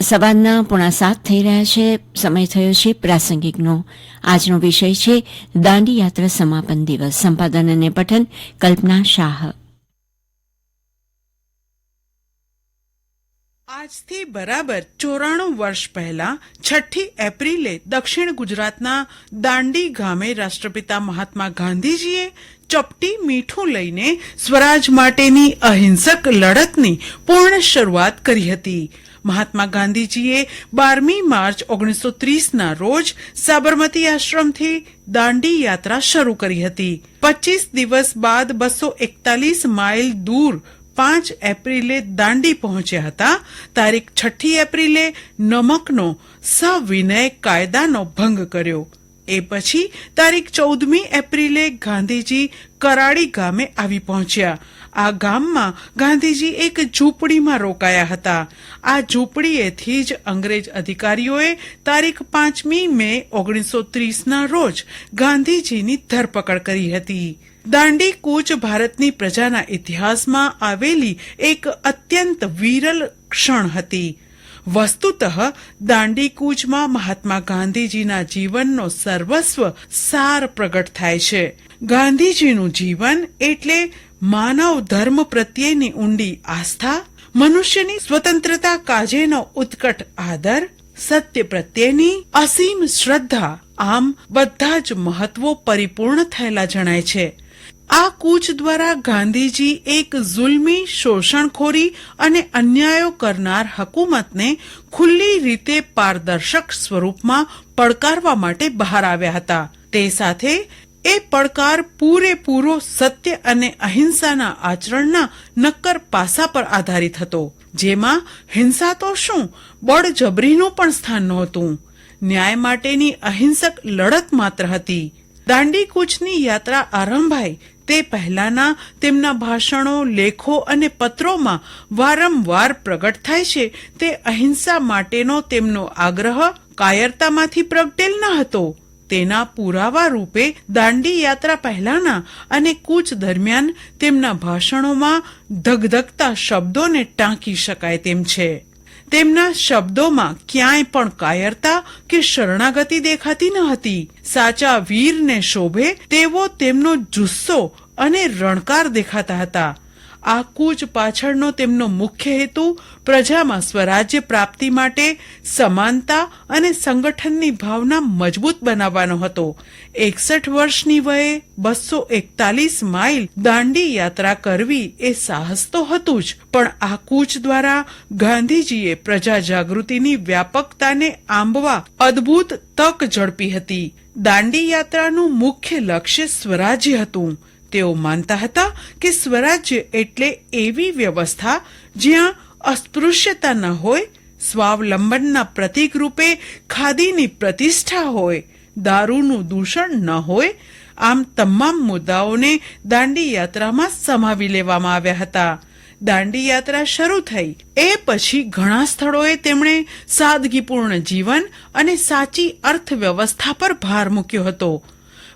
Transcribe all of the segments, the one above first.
સવારના પોણા સાત થઈ રહ્યા છે. સમય થયો છે પ્રાસંગિકનો. આજનો વિષય છે દાંડી યાત્રા સમાપન દિવસ. સંપાદન અને પઠન કલ્પના શાહ. આજથી બરાબર ચોરાણું વર્ષ પહેલા છઠ્ઠી એપ્રિલે દક્ષિણ ગુજરાતના દાંડી ગામે રાષ્ટ્રપિતા મહાત્મા ગાંધીજીએ ચપટી મીઠું લઈને સ્વરાજ માટેની અહિંસક લડતની પૂર્ણ શરૂઆત કરી હતી. મહાત્મા ગાંધીજીએ બારમી માર્ચ ઓગણીસો ત્રીસના રોજ સાબરમતી આશ્રમથી દાંડી યાત્રા શરૂ કરી હતી. પચીસ દિવસ બાદ બસો એકતાલીસ માઇલ દૂર પાંચ એપ્રિલે દાંડી પહોંચ્યા હતા. તારીખ છઠ્ઠી એપ્રિલે નમકનો સવિનય કાયદાનો ભંગ કર્યો. એ પછી તારીખ ચૌદમી એપ્રિલે ગાંધીજી કરાડી ગામે આવી પહોંચ્યા. આ ગામમાં ગાંધીજી એક ઝૂંપડીમાં રોકાયા હતા. આ ઝૂંપડીએથી જ અંગ્રેજ અધિકારીઓએ તારીખ પાંચમી મે ઓગણીસો ત્રીસના રોજ ગાંધીજીની ધરપકડ કરી હતી. દાંડી કૂચ ભારતની પ્રજાના ઇતિહાસમાં આવેલી એક અત્યંત વિરલ ક્ષણ હતી. વસ્તુતઃ દાંડી કૂચમાં મહાત્મા ગાંધીજીના જીવનનો સર્વસ્વ સાર પ્રગટ થાય છે. ગાંધીજીનું જીવન એટલે માનવ ધર્મ પ્રત્યેની ઊંડી આસ્થા, મનુષ્યની સ્વતંત્રતા કાજેનો ઉત્કટ આદર, સત્ય પ્રત્યેની અસીમ શ્રદ્ધા, આમ બધા જ મહત્વો પરિપૂર્ણ થયેલા જણાય છે. આ કૂચ દ્વારા ગાંધીજી એક જુલમી શોષણખોરી અને અન્યાયો કરનાર હકુમતને ખુલ્લી રીતે પારદર્શક સ્વરૂપમાં પડકારવા માટે બહાર આવ્યા હતા. તે સાથે એ પડકાર પૂરેપૂરો સત્ય અને અહિંસાના આચરણના નક્કર પાસા પર આધારિત હતો, જેમાં હિંસા તો શું? બળજબરીનું પણ સ્થાન નહોતું. ન્યાય માટેની અહિંસક લડત માત્ર હતી. દાંડી કૂચની યાત્રા આરંભાઈ તે પહેલાના તેમના ભાષણો, લેખો અને પત્રોમાં વારંવાર પ્રગટ થાય છે. તે અહિંસા માટેનો તેમનો આગ્રહ કાયરતામાંથી પ્રગટેલ ન હતો. તેના પુરાવા રૂપે દાંડી યાત્રા પહેલાના અને કૂચ દરમિયાન તેમના ભાષણોમાં ધગધગતા શબ્દોને ટાંકી શકાય તેમ છે. તેમના શબ્દોમાં ક્યાંય પણ કાયરતા કે શરણાગતિ દેખાતી ન હતી. સાચા વીરને શોભે તેવો તેમનો જુસ્સો અને રણકાર દેખાતા હતા. આ કૂચ પાછળનો તેમનો મુખ્ય હેતુ પ્રજામાં સ્વરાજ્ય પ્રાપ્તિ માટે સમાનતા અને સંગઠનની ભાવના મજબૂત બનાવવાનો હતો. એકસઠ વર્ષની વયે બસો એકતાલીસ માઇલ દાંડી યાત્રા કરવી એ સાહસ તો હતું જ, પણ આ કૂચ દ્વારા ગાંધીજીએ પ્રજા જાગૃતિની વ્યાપકતાને આંબવા અદ્ભુત તક ઝડપી હતી. દાંડી યાત્રાનું મુખ્ય લક્ષ્ય સ્વરાજ્ય હતું. તેઓ માનતા હતા કે સ્વરાજ્ય એટલે એવી વ્યવસ્થા જ્યાં અસ્પૃશ્યતા ન હોય, સ્વાવલંબનના પ્રતીક રૂપે ખાદીની પ્રતિષ્ઠા હોય, દારૂનું દૂષણ ન હોય, આમ તમામ મુદ્દાઓને દાંડી યાત્રામાં સમાવી લેવામાં આવ્યા હતા. દાંડી યાત્રા શરૂ થઈ. એ પછી ઘણા સ્થળોએ તેમણે સાદગીપૂર્ણ જીવન અને સાચી અર્થવ્યવસ્થા પર ભાર મૂક્યો હતો.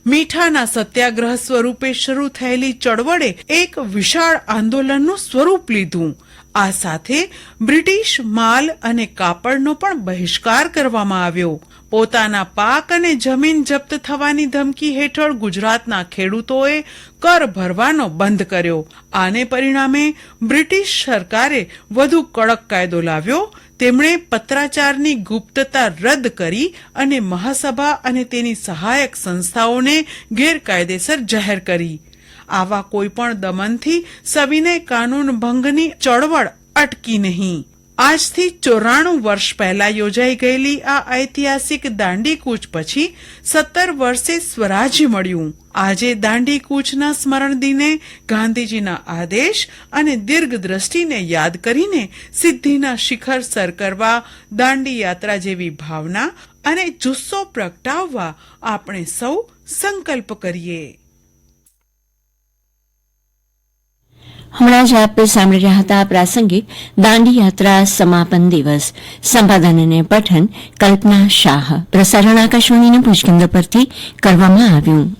મીઠાના સત્યાગ્રહ સ્વરૂપે શરૂ થયેલી ચળવળે એક વિશાળ આંદોલનનું સ્વરૂપ લીધું. આ સાથે બ્રિટિશ માલ અને કાપડનો પણ બહિષ્કાર કરવામાં આવ્યો. પોતાના પાક અને જમીન જપ્ત થવાની ધમકી હેઠળ ગુજરાતના ખેડૂતોએ કર ભરવાનો બંધ કર્યો. આને પરિણામે બ્રિટિશ સરકારે વધુ કડક કાયદો લાવ્યો. તેમણે પત્રાચારની ગુપ્તતા રદ કરી અને મહાસભા અને તેની સહાયક સંસ્થાઓને ગેરકાયદેસર જાહેર કરી. આવા કોઈપણ દમનથી સવિનય કાનૂન ભંગની ચળવળ અટકી નહીં. આજથી ચોરાણું વર્ષ પહેલા યોજાઈ ગયેલી આ ઐતિહાસિક દાંડી કૂચ પછી સત્તર વર્ષે સ્વરાજ્ય મળ્યું. આજે દાંડી કૂચના સ્મરણ દિને ગાંધીજીના આદેશ અને દીર્ઘ દ્રષ્ટિને યાદ કરીને સિદ્ધિના શિખર સર કરવા દાંડી યાત્રા જેવી ભાવના અને જુસ્સો પ્રગટાવવા આપણે સૌ સંકલ્પ કરીએ. હમણાં જ આપ સાંભળી રહ્યા હતા પ્રાસંગિક દાંડી યાત્રા સમાપન દિવસ. સંપાદન અને પઠન કલ્પના શાહ. પ્રસારણ આકાશવાણીના ભુજકેન્દ્ર પરથી કરવામાં આવ્યું.